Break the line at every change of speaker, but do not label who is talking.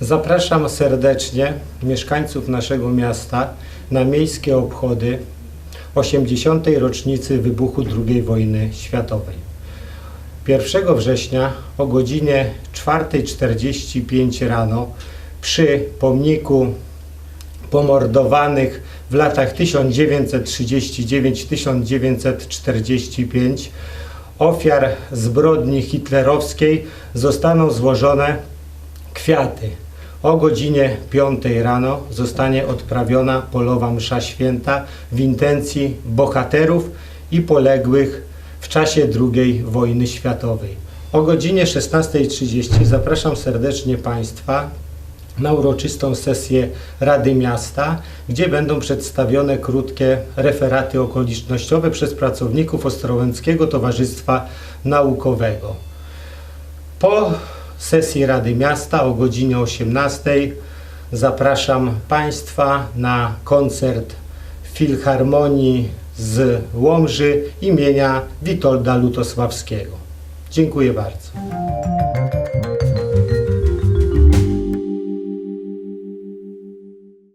Zapraszam serdecznie mieszkańców naszego miasta na miejskie obchody 80. rocznicy wybuchu II wojny światowej. 1 września o godzinie 4.45 rano przy pomniku pomordowanych w latach 1939-1945 ofiar zbrodni hitlerowskiej zostaną złożone kwiaty. O godzinie 5 rano zostanie odprawiona polowa msza święta w intencji bohaterów i poległych w czasie II wojny światowej. O godzinie 16.30 zapraszam serdecznie Państwa na uroczystą sesję Rady Miasta, gdzie będą przedstawione krótkie referaty okolicznościowe przez pracowników Ostrołęckiego Towarzystwa Naukowego. Po sesji Rady Miasta o godzinie 18 zapraszam Państwa na koncert Filharmonii z Łomży imienia Witolda Lutosławskiego. Dziękuję bardzo.